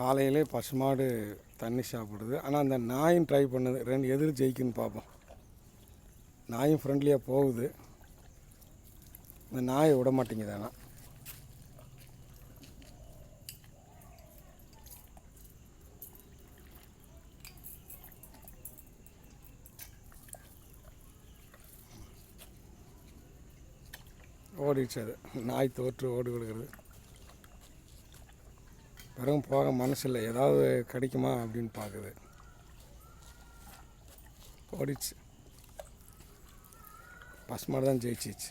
காலையிலே பசுமாடு தண்ணி சாப்பிடுது. ஆனால் அந்த நாயும் ட்ரை பண்ணுது. ரெண்டு எதிர் ஜெயிக்குன்னு பார்ப்போம் நாயும் ஃப்ரெண்ட்லியாக போகுது. இந்த நாயை விட மாட்டேங்குது ஆனால் ஓடிடுச்சு அது. நாய் தோற்று ஓடி கொடுக்குறது பிறகு போக மனசில் ஏதாவது கிடைக்குமா அப்படின்னு பார்க்குது ஓடிச்சு. பசுமாடு தான் ஜெயிச்சிச்சு.